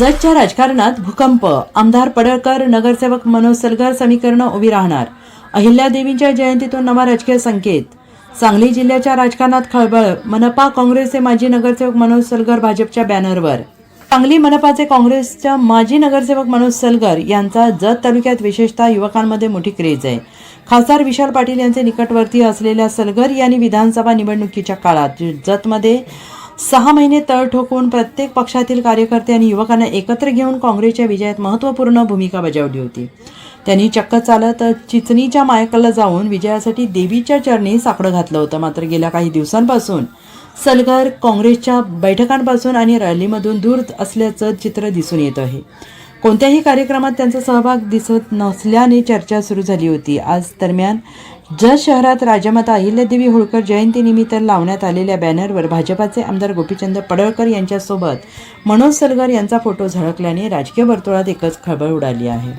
जतच्या राजकारणात भूकंप. आमदार पडळकर नगरसेवक मनोज सलगर समीकरण उभी राहणार. अहिल्यादेवींच्या जयंतीतून नवा राजकीय संकेत. सांगली जिल्ह्याच्या राजकारणात खळबळ. मनपा काँग्रेसचे माजी नगरसेवक मनोज सलगर भाजपच्या बॅनरवर. सांगली मनपाचे काँग्रेसच्या माजी नगरसेवक मनोज सलगर यांचा जत तालुक्यात विशेषतः युवकांमध्ये मोठी क्रेज आहे. खासदार विशाल पाटील यांचे निकटवर्ती असलेल्या सलगर यांनी विधानसभा निवडणुकीच्या काळात जतमध्ये सहा महिने तळ ठोकून प्रत्येक पक्षातील कार्यकर्ते आणि युवकांना एकत्र घेऊन काँग्रेसच्या विजयात महत्त्वपूर्ण भूमिका बजावली होती. त्यांनी चक्क चालत चिचणीच्या मायकला जाऊन विजयासाठी देवीच्या चरणी साकडं घातलं होतं. मात्र गेल्या काही दिवसांपासून सलगर काँग्रेसच्या बैठकांपासून आणि रॅलीमधून दूर असल्याचं चित्र दिसून येत आहे. कोणत्याही कार्यक्रमात त्यांचा सहभाग दिसत नसल्याने चर्चा सुरू झाली होती. आज दरम्यान जत शहरात राजमाता अहिल्यादेवी होळकर जयंतीनिमित्त लावण्यात आलेल्या बॅनरवर भाजपाचे आमदार गोपीचंद पडळकर यांच्यासोबत मनोज सलगर यांचा फोटो झळकल्याने राजकीय वर्तुळात एकच खळबळ उडाली आहे.